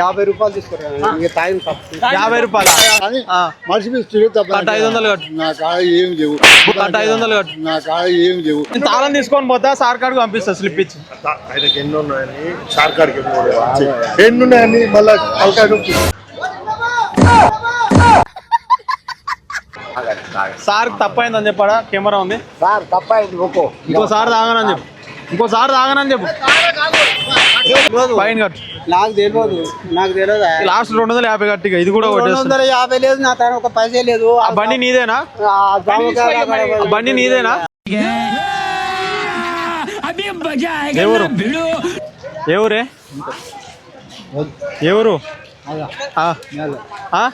యాభై రూపాయలు తీసుకురా. ఇంకా యాభై రూపాయల. మనిషి ఐదు వందలు కట్టు. నా కాడ ఏం లేవు. కట్ట ఐదు వందలు కట్టు. నా కాడ ఏం లేవు. తాళం తీసుకొని పోతా సార్ కాడికి పంపిస్తా స్లిప్ ఇచ్చి. ఆయనకి ఎన్ని ఉన్నాయని ఉన్నాయని. మళ్ళీ సార్ తప్పైందని చెప్పాడా? కెమెరా ఉంది. సార్ తప్పైంది ఒక్కో. ఇంకోసారి తాగనని చెప్పు. ఇంకోసారి తాగనని చెప్పు. ఫైన్ కట్టు. నాకు తెలియదు నాకు తెలియదు లాస్ట్ రెండు వందల యాభై కట్టిగా ఇది కూడా రెండు వందల యాభై లేదు నా తన ఒక పైసే లేదు. ఆ బండి నీదేనా? బండి నీదేనా? ఎవరు ఎవరే ఎవరు ఆ, ఆ?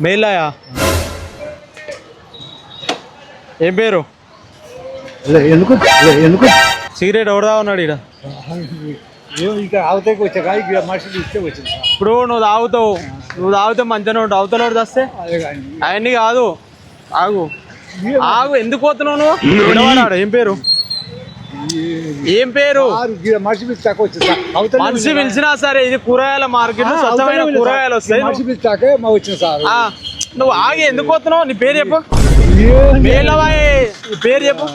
మేలాయా ఏం పేరు? ఎందుకు ఎందుకు సిగరెట్ ఎవడదా ఉన్నాడు ఇక్కడ ఇక్కడ అవతలకి వచ్చాక ఇక్కడ మనిషి ఇస్తే వచ్చింది. ఇప్పుడు నువ్వు తాగుతావు. నువ్వు తాగితే మంచిగానే ఉంటావు. అదే కానీ అవన్నీ కాదు. ఆగు. ఆగు. ఎందుకు పోతున్నావు నువ్వు. ఏం పేరు? ఏం పేరు? మనిషి వచ్చింది పిలిచినా సరే ఇది కూరగాయల మార్కెట్ స్వచ్ఛమైన కూరగాయలు వస్తాయి మనిషి పిచ్చాకే మా వచ్చింది సార్. ఆ, నువ్వు ఆగి ఎందుకు పోతున్నావు? నీ పేరు చెప్పు. మేలవాయ్ పేరు చెప్పు.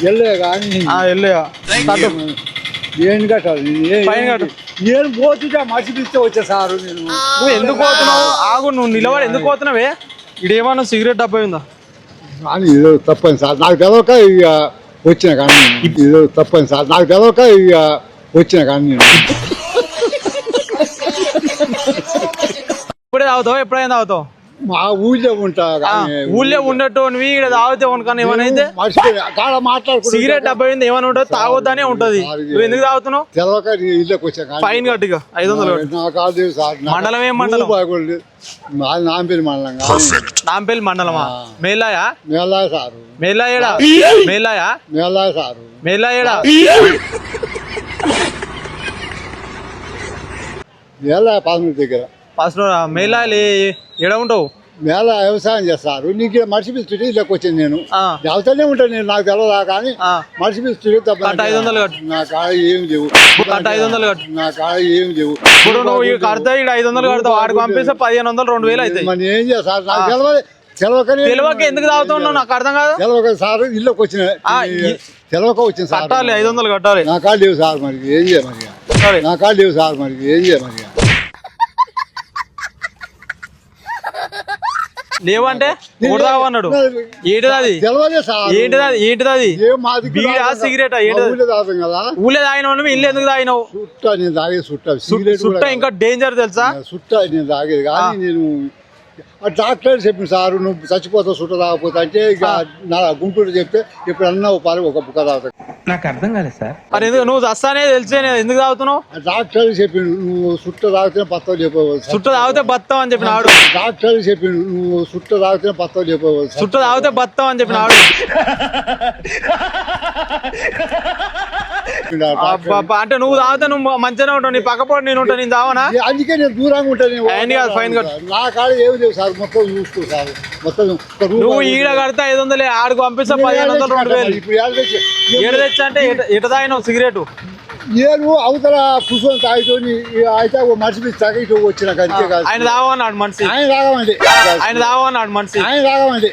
వెళ్ళే కానీ ఆ, వెళ్ళేయా తట్టు. ఏం కట్టాలి? కట్టు. నేను పోతుంటే వచ్చా సార్ నేను. నువ్వు ఎందుకు పోతున్నావు? ఆగు నువ్వు నిలబడి ఎందుకు పోతున్నావే ఇడేమన్నా సిగరెట్ డబ్బా ఉందా కానీ ఏదో తప్పని సార్. నాకు తెలవక ఇక వచ్చిన కానీ. ఏదో తప్పని సార్. నాకు తెలవక ఇక వచ్చిన కానీ నేను. ఇప్పుడే తాగుతావు? ఎప్పుడైనా తాగుతావు? మా ఊళ్ళో ఉంటా ఊళ్ళో. ఉన్నట్టు నువ్వు ఇక్కడ తాగితే కాడ మాట్లాడుకుంటా సిగరెట్ డబ్బా ఉంది ఏమైనా ఉంటుంది తాగొద్దనే ఉంటది. నువ్వు ఎందుకు తాగుతున్నావు? తెలవక ఇళ్ళకి వచ్చా కానీ. ఫైన్ కట్టుగా ఐదు వందలు మండలం ఏం మండలం? నాంపల్లి మండలం నాంపల్లి మండలమా? మేలాయా మేళా సారు. మేలాయడా మేలాయా మేళా సారు. మేలాయడా మేళా పదమూడు దగ్గర. ఫస్ట్ మేలాలి ఎడ ఉంటావు? మేళా వ్యవసాయం చేస్తారు. నీకు మనిషి పిలుస్తుంటే ఇళ్ళకి వచ్చాను నేను. వ్యవసాయం ఉంటాను నేను. నాకు తెలవదా కానీ. మనిషి పిలుస్తుంటే తప్ప ఐదు వందలు కట్టు. నా కాడ ఏం లేవు. కట్ట ఐదు వందలు కట్టు. నా కాడ ఏం లేవు. ఇప్పుడు నువ్వు కడతా ఇక్కడ ఐదు వందలు కడతావు. వాడికి పంపిస్తే పదిహేను వందలు రెండు వేలు అవుతాయి. మరి ఏం చేస్తారు? నాకు తెలవదు. తెలవకనే తెలివక ఎందుకు తాగుతున్నావు నాకు అర్థం కాదు. తెలవక సార్ ఇళ్ళకి వచ్చిన తెలవక వచ్చిన సార్ కట్టాలి ఐదు వందలు కట్టాలి. నా కాడ లేవు సార్ మరి. ఏం చేయ మరి? నా కాడ లేవు సార్ మరి. ఏం చేయ మరి? లేవంటే ఏంటిది తెలవదే సార్. ఏంటిది ఏంటిది అది? ఏం మాది బీడా సిగరెటా? ఏంటిది ఊళ్ళో తాగినావు ఇల్లు ఎందుకు తాగినావు? సుట్ట నేను తాగేది సుట్ట. సిగరెట్ సుట్ట కూడా ఇంకా డేంజర్ తెలుసా? సుట్ట నేను తాగేది. కానీ నేను డాక్టర్ చెప్పింది సార్ నువ్వు చచ్చిపోతావు సుట్ట తాగపోతా అంటే ఇక నా గుంటూరు చెప్తే ఇప్పుడు అన్న పాలు ఒక బుక్క తాగుతా మరి ఎందుకు? నువ్వు చస్తానే తెలిసే ఎందుకు తాగుతున్నావు? ఆ డాక్టర్ చెప్పిండు నువ్వు సుట్ట తాగితే పత్తలు చెప్పవచ్చు చుట్ట తాగితే బత్తం అని చెప్పిన ఆడు. డాక్టర్ చెప్పిండు నువ్వు సుట్ట తాగితే పత్తలు చెప్పవచ్చు చుట్ట తాగితే బత్తం అని చెప్పిన ఆడు. అంటే నువ్వు తాగితే నువ్వు మంచిగానే ఉంటావు నీ పక్కపోటు నేను ఉంటాను నేను తావనా అందుకే నేను దూరంగా ఉంటాను ఫైన్ కట్టు. నా కాడ ఏమి లేవు సార్ మొత్తం చూసుకో సార్. మొత్తం ఒక రూపాయి నువ్వు ఈడ కడితే ఐదు వందలు ఆడికి పంపిస్తే పదిహేను వందలు రెండు వేలు. ఇప్పుడు ఏడ తెచ్చి- ఏడు తెచ్చా అంటే ఎట- తాగినావు సిగరెట్? నేను అవతల కూర్చొని తాగితోని అయితే ఓ మనిషి మీద తాగి ఇటు వచ్చిన అంతే కాదు. ఆయన తాగమన్నాడు మనిషి. ఆయన రాగమండి ఆయన తాగమన్నాడు మనిషి. ఆయన రాగమండి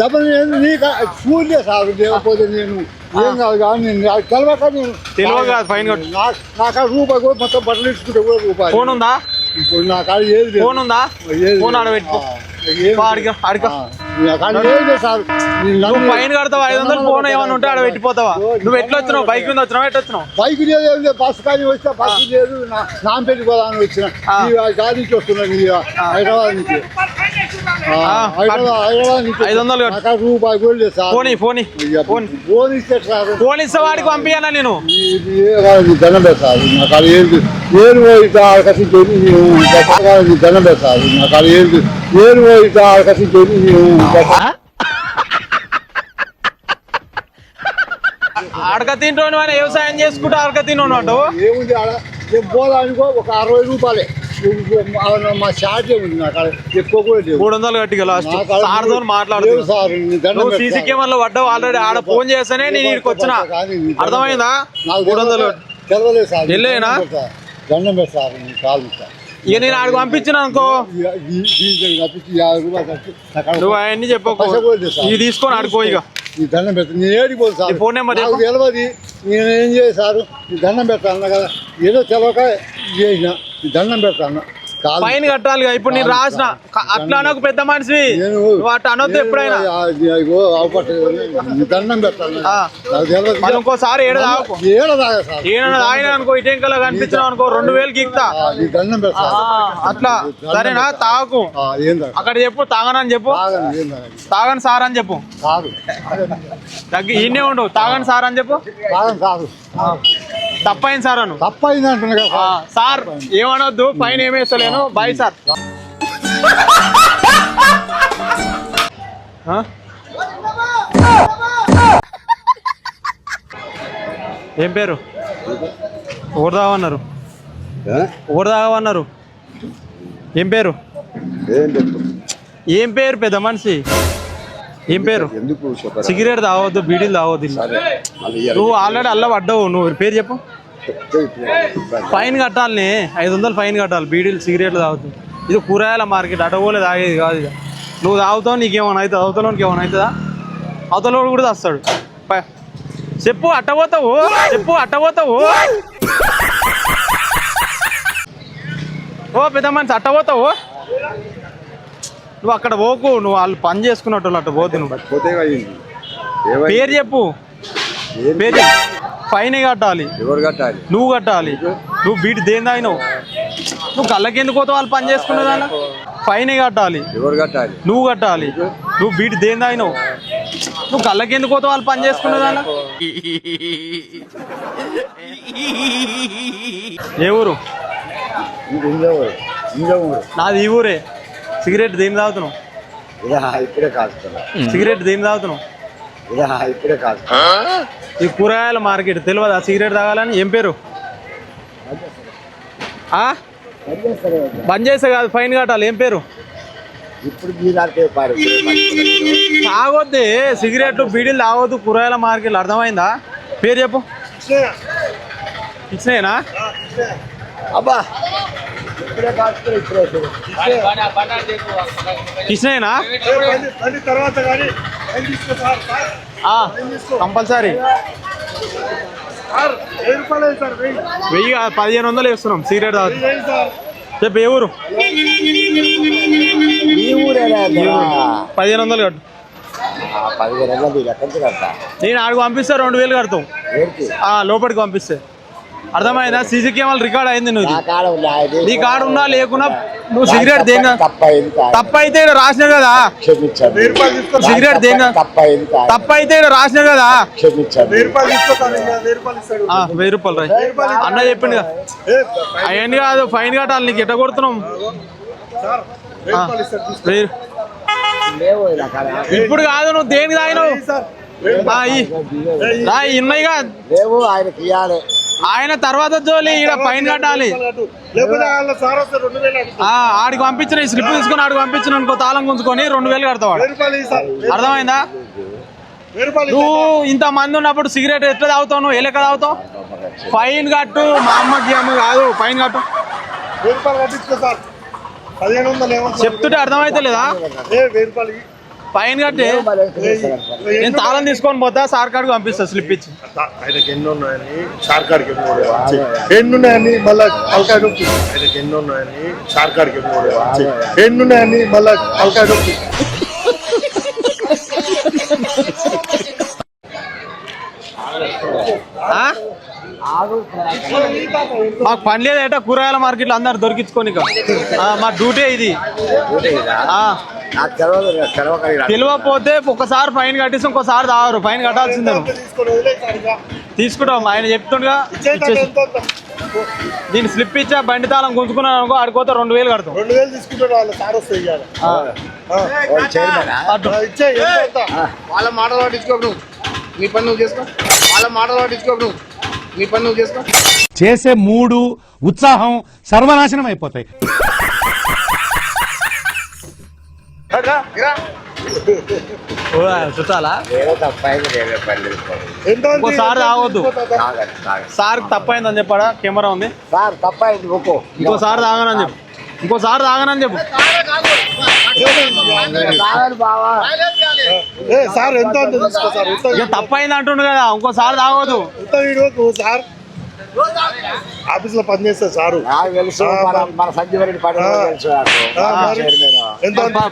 డబ్బులు నేను నీకు చూడలే సార్ లేకపోతే నేను ఏం కాదు కానీ నేను నాకు తెలవక నేను తెలియక కాదు, ఫైన్ కట్టు. నా- నా కాడ రూపాయి కూడా మొత్తం బట్టలు ఇచ్చుకుంటే కూడా రూపాయి ఫోన్ ఉందా? ఇప్పుడు నా కాడ ఏది లేదు. ఫోన్ ఉందా ఏది ఫోన్ లేదు. ఆడ పెట్టుకో నువ్వు ఫైన్ కడతావు ఐదు వందలు ఫోన్ ఏమైనా ఉంటే ఆడ పెట్టిపోతావా నువ్వు ఎట్లా వచ్చినావు బైక్ మీద వచ్చినావు ఎట్లా వచ్చినావు బైక్ లేదు ఏం లేదు బస్సు కానీ వస్తే బస్సు లేదు నా నాంపల్లి పోదామని వచ్చిన గాడి నుంచి వస్తున్నాను హైదరాబాద్ నుంచి ఐదు వందలు కట్టు. నా కాడ రూపాయి కూడా లేదు సార్ ఫోన్ ఫోన్ ఇక ఫోన్ ఫోన్ ఇస్తే సార్ ఫోన్ ఇస్తే వాడికి నేను ఇది ఏ కాదు, దండం పెడతారు నాకు అది ఏంటి ఏను పోయితే దండం నాకు నేను అడక తింటోని అని వ్యవసాయం చేసుకుంటూ అడక తినోను అంటావు ఏముంది ఆడ? నేను పోదానికో ఒక అరవై రూపాయలే. మా షార్ట్ ఉంది నాకు ఎక్కువ కూడా మూడు వందలు కట్టిగా లాస్ట్. ఆడ సార్ సీసీ. కెమెరాలో పడ్డావు ఆల్రెడీ ఆడ ఫోన్ చేస్తేనే నేను ఇక్కడికి వచ్చిన. అర్థమైందా? నాకు మూడు వందలు. వెళ్ళేనా? దండం పెడతారు నీ కాలు సార్ ఇక నేను ఆడికి పంపించిన అనుకో. నువ్వు అవన్నీ చెప్పకు. ఇవి తీసుకొని ఆడుకో ఇక. ఈ దండం పెడతాను నేను ఏడికి పోదు సార్. Phone number. తెలియదు నేను ఏం చేశారు ఈ దండం పెడతాను కదా. ఏదో తెలవక చేసిన. ఈ దండం పెడతాను ఫైన్ కట్టాలి. ఇప్పుడు నేను రాసిన. అట్లా అనకు పెద్ద మనిషి అట్లా అనొద్దు ఎప్పుడైనా. మనం ఇంకోసారి ఏడు తాగా ఏడన్నా తాగినా అనుకో ఇటెంకలా కనిపించినావు అనుకో రెండు వేలు గీక్తా. అట్లా. సరేనా? తాగకు. తాగా? అక్కడ చెప్పు తాగనని చెప్పు. తాగను సార్ అని చెప్పు. తగ్గి ఈయనే ఉండు. తాగని సార్ అని చెప్పు. తప్పైంది సార్ అను. తప్పైంది అంటున్నా సార్. ఏమనొద్దు ఫైన్ ఏమేస్తలేను బాయ్ సార్? ఏం పేరు? ఊరు తాగమన్నారు? ఏం? పేరు? ఏం పేరు పెద్ద మనిషి? ఏం పేరు? ఎందుకు సిగరెట్ తాగవద్దు బీడీలు తాగవద్దు ఇలా. నువ్వు ఆల్రెడీ అల్ల పడ్డావు నువ్వు పేరు చెప్పు. ఫైన్ కట్టాలి ఐదు వందలు ఫైన్ కట్టాలి బీడీలు సిగరెట్లు తాగుతుంది ఇది కూరగాయల మార్కెట్ అటవోలే తాగేది కాదు ఇక. నువ్వు తాగుతావు నీకేమైనా అవుతుంది? అవతలోనికి ఏమైనా అవుతుందా? అవతలోడు కూడా వస్తాడు చెప్పు అట్టబోతావు చెప్పు అట్టబోతావు ఓ పెద్ద మనిషి అట్టబోతావు నువ్వు అక్కడ పోకు నువ్వు వాళ్ళు పని చేసుకున్నట్టు అట్ట పోతు నువ్వు. పేరు చెప్పు. పేరు. ఫైన్ కట్టాలి. ఎవరు కట్టాలి? నువ్వు కట్టాలి. నువ్వు బీటి దేని తాగినావు? నువ్వు కళ్ళకి ఎందుకు పోతావు వాళ్ళు పని చేసుకునే దాన్ని ఫైన్ కట్టాలి. ఎవరు కట్టాలి? నువ్వు కట్టాలి. నువ్వు బీటి దేని తాగినావు? నువ్వు కళ్ళకి ఎందుకు పోతావు వాళ్ళు పని చేసుకునే దాన్ని ఏ ఊరు? నాది ఈ ఊరే. సిగరెట్ దేని తాగుతున్నావు? ఇప్పుడే సిగరెట్ దేని తాగుతున్నావు? ఇప్పుడే కాస్తున్నా ఈ కూరగాయల మార్కెట్ తెలియదా సిగరెట్ తాగాలని? ఏం పేరు? బంద్ చేస్తే కాదు ఫైన్ కట్టాలి. ఏం పేరు? ఇప్పుడు తాగొద్దే సిగరెట్లు బీడీలు తాగొద్దు కూరగాయల మార్కెట్ అర్థమైందా? పేరు చెప్పు. ఇచ్చినాయినా అబ్బా ఇచ్చినాయినా తర్వాత కంపల్సరీ. సార్ వెయ్యి పదిహేను వందలు వేస్తున్నాం సిగరెట్ సార్ చెప్పు ఏ ఊరు? పదిహేను వందలు కట్టు. పదిహేను వందలు కడతా. నేను ఆడికి పంపిస్తే రెండు వేలు ఆ, లోపలికి పంపిస్తే. అర్థమైందా? సీసీ కెమెరా రికార్డ్ అయింది నువ్వు నా కాడ కాడ ఉన్నా లేకున్నా నువ్వు సిగరెట్ దేంగా. తప్పైతే ఇక్కడ రాసిన కదా? సిగరెట్ దేంగా. తప్పైతే ఇక్కడ రాసిన కదా? వెయ్యి రూపాయలు రాయి అన్న ఏ, అవన్నీ కాదు ఫైన్ కట్టాలి నీకు ఎట్ట కొడుతున్నాం. ఇప్పుడు కాదు నువ్వు దేనికి తాగినావు. రా లేవు ఆయనకి ఇవ్వాలి ఆయన తర్వాత జోలి ఈడ ఫైన్ కట్టాలి. వాళ్ళ ఆడికి పంపించిన ఈ స్లిప్ తీసుకొని ఆడికి పంపించిన అనుకో తాళం గుంజుకొని రెండు వేలు కడతావాడు అర్థమైందా? నువ్వు ఇంత మంది ఉన్నప్పుడు సిగరెట్ ఎట్లా తాగుతావు నువ్వు? ఏ లెక్క తాగుతావు? ఫైన్ కట్టు మా అమ్మకి అమ్మ కాదు ఫైన్ కట్టు. చెప్తుంటే అర్థమైతే లేదా ఫైన్ కట్టి నేను తాళం తీసుకొని పోతా సార్ కాడికి పంపిస్తా స్లిప్ ఇచ్చి. ఆయనకి ఎన్ని ఉన్నాయని కూడా వచ్చి ఎన్ని ఉన్నాయని మళ్ళా నొప్పి ఆయనకి ఎన్ని ఉన్నాయని కూడా వచ్చి ఎన్ని ఉన్నాయని మళ్ళా? మాకు పని లేదేట కూరగాయల మార్కెట్లో అందరు దొరికించుకొని మా డ్యూటీ ఇది? ఆ, నాకు తెలియదు. తెలియకపోతే ఒక్కసారి ఫైన్ కట్టేసి ఇంకోసారి తాగరు. ఫైన్ కట్టాల్సిందే. తీసుకుంటాం ఆయన చెప్తుండగా. దీన్ని స్లిప్ ఇచ్చా బండి తాళం గుంజుకున్నాను అనుకో ఆడిపోతే రెండు వేలు కడతాం. రెండు వేలు తీసుకుంటాడు వాళ్ళ సార్ వస్తే మాటలు నీ పని నువ్వు చేసుకో. వాళ్ళ మాటలు నీ పని నువ్వు చేసుకో. చేసే మూడు ఉత్సాహం సర్వనాశనం అయిపోతాయి రా, రా. ఇరా ఓ, చుట్టాలా? ఇంకోసారి తాగొద్దు. సార్ తప్పైందని చెప్పాడా? కెమెరా ఉంది. సార్ తప్పైంది ఇంకోసారి తాగనని చెప్పు. ఇంకోసారి తాగనని చెప్పు. తాగండి బావా. ఏ సార్ ఎంత తప్పైంది అంటుండు కదా ఇంకోసారి తాగొద్దు. సార్. ఆఫీస్లో పనిచేస్తే సారు. మన సంజీవరెడ్డి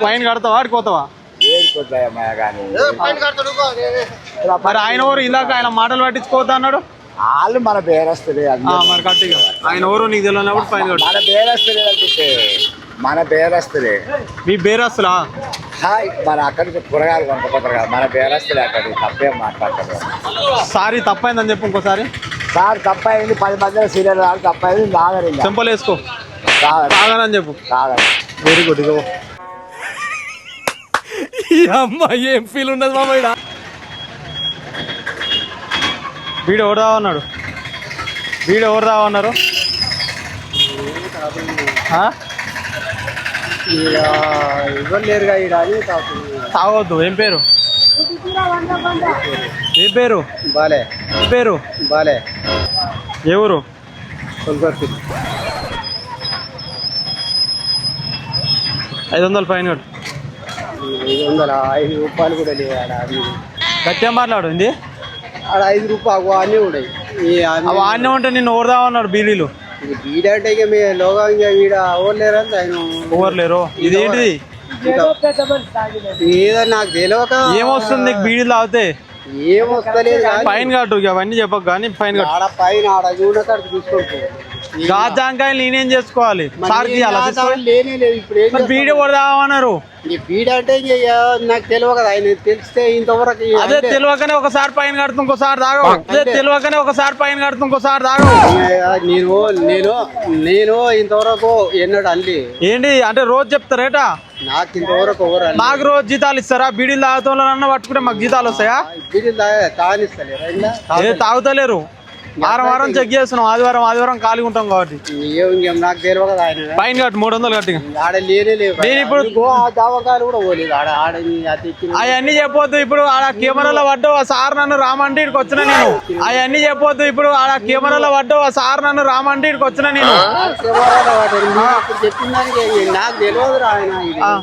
పైన కడతావా? ఆడిపోతావా మరి ఆయన ఎవరు? ఇందాక ఆయన మాటలు పట్టించుకోవద్దు అన్నాడు? వాళ్ళు మన. మరి కట్టిగా ఆయన ఎవరు? నీకు తెలియనప్పుడు పైన మన బేరస్తులే అనిపిస్తే మన బేరస్తులే మీ బేరస్తులా హాయ్ మన అక్కడికి కూరగాయలు కొనుక్కోపోతారు కదా మన బేరస్తులే అక్కడికి తప్పేం మాట్లాడతారు? సారీ తప్పైందని చెప్పు ఇంకోసారి. సార్ తప్పైంది పది మంది సీరియల్ వాళ్ళు తప్పైంది తాగరు ఇంకా. చెంపలు వేసుకో తాగరు తాగనని చెప్పు. తాగరు వెరీ గుడ్ ఇగో. అమ్మాయి ఏం ఫీల్ ఉండదు మామ ఈడ? వీడు ఎవరు రావన్నాడు వీడు ఎవరు రావన్నారు ఆ? ఎవరు లేరుగా ఈడ? అని తాగొద్దు ఏం పేరు? ఏ పేరు? బాలే. ఏ పేరు? బాలే. ఎవరు ఐదు వందలు ఫైన్ కట్టు. ఐదు వందల? ఐదు రూపాయలు కూడా లేవు. గట్టిగా మాట్లాడు ఏంది? ఆడ ఐదు రూపాయలు అన్నీ ఉన్నాయి అవి ఆన్నే ఉంటే నిన్ను ఎవరు రావన్నాడు బీలీలు. ఈ బీడంటే ఇక మీ లోగా ఇంకా ఈడ ఎవరు లేరని ఆయన ఎవరు లేరు ఇది ఏంటిది? ఏదో నాకు తెలియక ఏమొస్తుంది నీకు బీడీలు తాగితే? ఏం వస్తలేదు కానీ ఫైన్ కట్టు అవన్నీ చెప్పకు కానీ ఫైన్ కట్టు. ఆడ పైన ఆడ చూడకాడికి తీసుకొని గాజాంకాయలు నేనేం చేసుకోవాలి? సార్ బీడీ కొడదామన్నారు బీడ అంటే నాకు తెలియదు ఆయన తెలిస్తే ఇంతవరకు అదే తెలియకనే ఒకసారి పైన కడుతు ఇంకోసారి తాగవు. అదే తెలియకనే ఒకసారి పైన కడుతు ఇంకోసారి తాగవు. నేను నేను నేను ఇంతవరకు ఎన్నడు అల్లి ఏంటి అంటే రోజు చెప్తారేటా? నాకు ఇంతవరకు ఎవరు మాకు రోజు జీతాలు ఇస్తారా? బీడీలు తాగుతానన్నా పట్టుకుంటే మాకు జీతాలు వస్తాయా? బీడీ తానిస్తలేరు అయినా ఏ తాగుతలేరు. వారం వారం చెక్ చేస్తున్నాం. ఆదివారం ఆదివారం ఖాళీగా ఉంటాం కాబట్టి. నాకు తెలియదు ఆయన. పైన కట్టు మూడు వందలు కట్టి ఆడ లేనే లేవు నేను ఇప్పుడు- దవాఖాలు కూడా పోలేదు. ఆడ ఆడ అవన్నీ చెప్పొద్దు. ఇప్పుడు ఆడ కెమెరాలో పడ్డావు. ఆ సార్ నన్ను రామంటే ఇక్కడికి వచ్చిన నేను. అవన్నీ చెప్పొద్దు. ఇప్పుడు ఆడ కెమెరాలో పడ్డావు. ఆ సార్ నన్ను రామంటే ఇక్కడికి వచ్చిన నేను. నాకు తెలియదు ఆయన.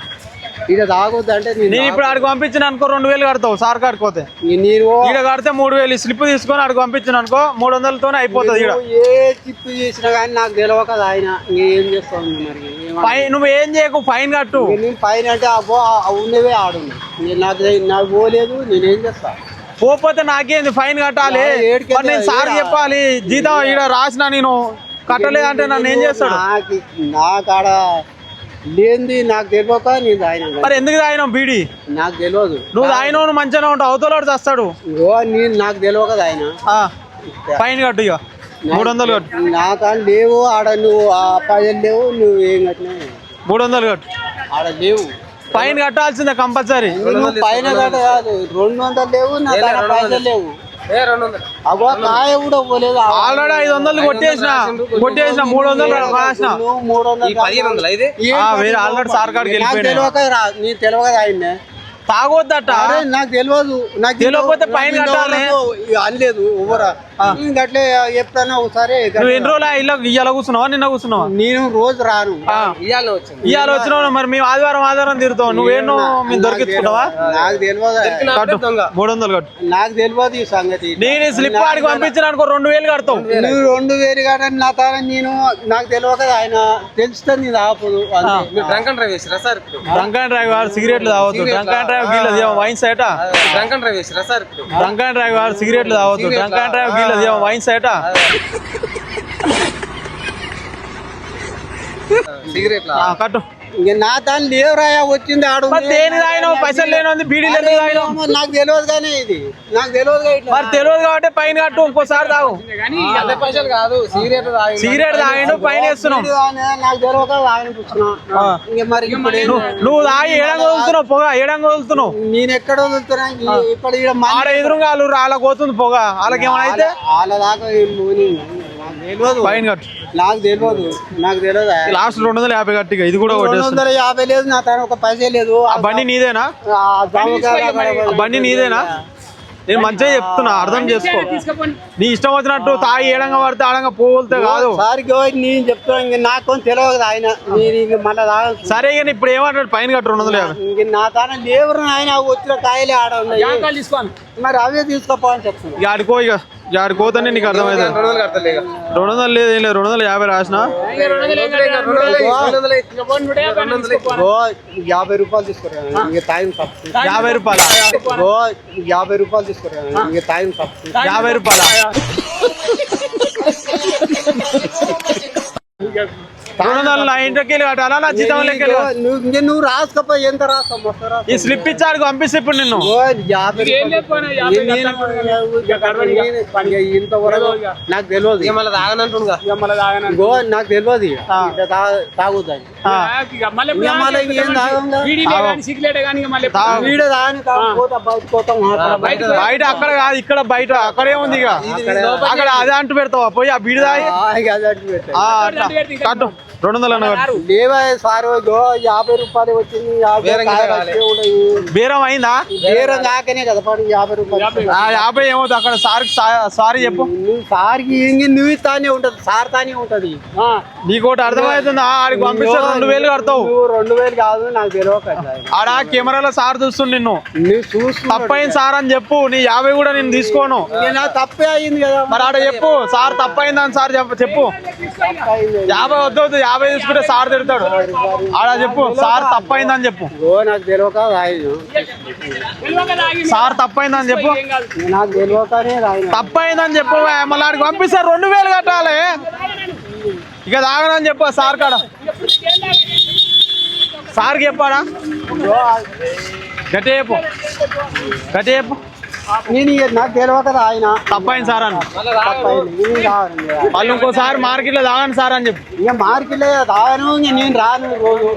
ఇది. ఈడ తాగొద్దు అంటే నేను ఇప్పుడు ఆడికి పంపించిన అనుకో రెండు వేలు కడతావు సార్ కాడికి పోతే ఈ నేను ఈడ కడితే మూడు వేలు స్లిప్ తీసుకొని ఆడికి పంపించిన అనుకో మూడు వందలతోనే అయిపోతుంది నువ్వు ఏ చిప్పు చేసినా కానీ నాకు తెలియదు కదా ఆయన ఇంకేం చేస్తావు మరి? ఫైన్ నువ్వు ఏం చేయకు ఫైన్ కట్టు. నేను పైన అంటే అబ్బో ఆ ఉన్నవే ఆడున్నాయి నేను నాకు నాకు పోలేదు నేనేం చేస్తా? పోతే నాకేంది ఫైన్ కట్టాలి? నేను సార్ చెప్పాలి జీతం ఈడ రాసిన నేను కట్టలేదంటే నన్ను ఏం చేస్తాడు? నాకు నాకు ఆడ లేనిది నాకు తెలియక నేను తాగిన మరి ఎందుకు తాగినావు బీడి? నాకు తెలియదు. నువ్వు తాగినావు నువ్వు మంచిగానే ఉంటావు అవతలాడు చేస్తాడు. ఇగో నేను నాకు తెలియదు కదా ఆయన ఫైన్ కట్టు ఇక మూడు వందలు కట్టు. నాకు లేవు ఆడ నువ్వు ఆ పైసలు లేవు నువ్వు ఏం కట్టినావు? మూడు వందలు కట్టు. ఆడ లేవు. ఫైన్ కట్టాల్సిందే కంపల్సరీ. పైన కట్ట కాదు రెండు వందలు లేవు నా పైసలు లేవు. అగో కాయ కూడా పోలేదు. ఆల్రెడీ ఐదు వందలు కొట్టేసిన కొట్టేసిన మూడు వందలు రాసిన. మూడు వందలు ఏం ఆ, వేరే పది ఆల్రెడీ సార్ కాడికి తెలియక రా నీ తెలియక ఆయన తాగొద్దట. నాకు తెలియదు నాకు తెలియకపోతే పైన కట్టాలి. అనలేదు ఎవరా నేను గట్లే ఎప్పుడైనా ఒకసారి. నువ్వు ఎన్ని రోజులు ఇల్లు ఇయ్యాల కూర్చున్నావా? నిన్న కూర్చున్నావా? నేను రోజు రాను. ఆ. ఇవాళ వచ్చినావు మరి మేము ఆదివారం ఆదివారం తిరుగుతావు నువ్వేనో మేము దొరికించుకుంటావా? నాకు తెలియదు కట్టు. మూడు వందలు కట్టు. నాకు తెలియదు ఈ సంగతి. నేను స్లిప్ ఆడికి పంపించిన అనుకో రెండు వేలు కడతావు. నువ్వు రెండు వేలు కాడ నా తాన నేను నాకు తెలియదు కదా ఆయన తెలిస్తే నేను ఆపదు. డ్రంక్ అండ్ డ్రైవ్ వారు సిగరెట్లు తాగొద్దు. డ్రంక్ అండ్ డ్రైవ్ గీలది ఏమో వైన్ సైటా డ్రంక్ అండ్ డ్రైవ్ వారు సిగరెట్లు తాగొద్దు. డ్రంక్ అండ్ డ్రైవ్ గీలది ఏమో వైన్ సైటా ఆ, కట్టు. నా తాను లేవురాయా వచ్చింది ఆడు మరి దేని తాగినావు పైసలు లేని బీడీలు ఎందుకు తాగినావు? నాకు తెలియదు కానీ ఇది. నాకు తెలియదు ఇట్లా మరి తెలియదు కాబట్టి పైన కట్టు ఇంకోసారి తాగు. సిగరెట్ తాగిండు. పైన వేస్తున్నావు నాకు కదా మరి నువ్వు నువ్వు తాగి ఏడంగా వదులుతున్నావు పొగ? ఏడంగా వదులుతున్నావు? నేను ఎక్కడ వదులుతున్నా? ఇక్కడ ఆడ ఎదురుగా వాళ్ళు వాళ్ళకి పోతుంది పొగ. వాళ్ళకి ఏమైనా అయితే? వాళ్ళ దాకా పోనీ. కట్టు. నాకు తెలియదు నాకు తెలియదు లాస్ట్ రెండు వందల యాభై కట్టి ఇక ఇది కూడా రెండు వందల యాభై లేదు నా తన ఒక పైసే లేదు. ఆ బండి నీదేనా? బండి నీదేనా? నేను మంచిగా చెప్తున్నా అర్థం చేసుకో. నీ ఇష్టం వచ్చినట్టు తాగి ఏడంగా పడితే ఆడంగా పోతే కాదు. సారికి నేను చెప్తున్నా ఇంక నాకు తెలియదు ఆయన. ఇంక మళ్ళీ సరే కానీ ఇప్పుడు ఏమంటాడు? పైన కట్టు రెండు వందల యాభై. ఇంక నా తాన లేవరు ఆయన వచ్చిన కాయలే ఆడ ఉన్నాయి. మరి అవే తీసుకోపో అని చెప్తున్నా. ఇక ఆడుకో ఇక ఇక ఆడుకోతనే నీకు అర్థమవుతుంది రెండు వందలు లేదు ఏం లేదు రెండు వందల యాభై రాసిన? యాభై రూపాయలు తీసుకురా యాభై రూపాయల? ఓ యాభై రూపాయలు తీసుకురా యాభై రూపాయల? నువ్వు రాసుకోపో ఎంత రాసుకో. ఈ స్లిప్ ఇచ్చాడు పంపిస్తే ఇప్పుడు నిన్ను. ఇంతవరకు నాకు తెలియదు. మళ్ళీ తాగనంటుండగా గో నాకు తెలియదు తాగుతాయి బయట అక్కడ కాదు ఇక్కడ బయట అక్కడే ఉంది ఇక. అక్కడ అదే అంటూ పెడతావా? పోయి ఆ బీడి తాగి. ఆ, అట్లా. కట్టు రెండు వందలు. లేవా సార్ గో యాభై రూపాయలు వచ్చింది బేరం అయిందా? బేరం కాకనే కదా పడి యాభై రూపాయలు. ఆ యాభై ఏమవుతుంది? అక్కడ సార్ సారీ చెప్పు. సార్కి ఇంక నువ్వు తానే ఉంటది సార్ తానే ఉంటది. నీకు ఒకటి అర్థమవుతుందా? ఆడికి పంపిస్తే రెండు వేలు కడతావు. నువ్వు రెండు వేలు కాదు నాకు తెలియక ఆడ కెమెరాలో సార్ చూస్తుండు నిన్ను. నువ్వు చూస్తున్నాడు. తప్పైంది సార్ అని చెప్పు. నీ యాభై కూడా నేను తీసుకోను. తప్పే అయింది కదా. మరి ఆడ చెప్పు. సార్ తప్పైందని సార్ చెప్పు. యాభై వద్దు. యాభై తీసుకుంటే సార్ తిడతాడు. ఆడ చెప్పు సార్ తప్పైందని చెప్పు. ఓ నాకు తెలియక సార్ తప్పైందని చెప్పు. నాకు తెలియకనే రాయను. తప్పైందని చెప్పు మళ్ళీ ఆడికి పంపిస్తే రెండు వేలు కట్టాలి. ఇక తాగనని చెప్పు సార్ కాడ. సార్కి చెప్పాడా? గట్టి చెప్పు. గట్టి చెప్పు. నేను నాకు తెలియక రాయన తప్పైంది సార్ అని. వాళ్ళు ఇంకోసారి మార్కెట్లో తాగండి సార్ అని చెప్పు. ఇక మార్కెట్లో ఇంక నేను రాను. రోజు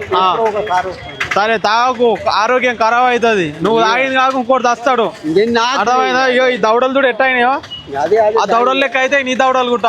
ఒకసారి. సరే తాగకు. ఆరోగ్యం ఖరాబ్ అవుతుంది. నువ్వు తాగింది కాక ఇంకోటి తెస్తాడు. అర్థమైందా? ఇగో ఈ దౌడలు చూడు ఎట్టయినాయో ఆ దౌడలు లెక్క అయితే నీ దౌడలు గుట్ట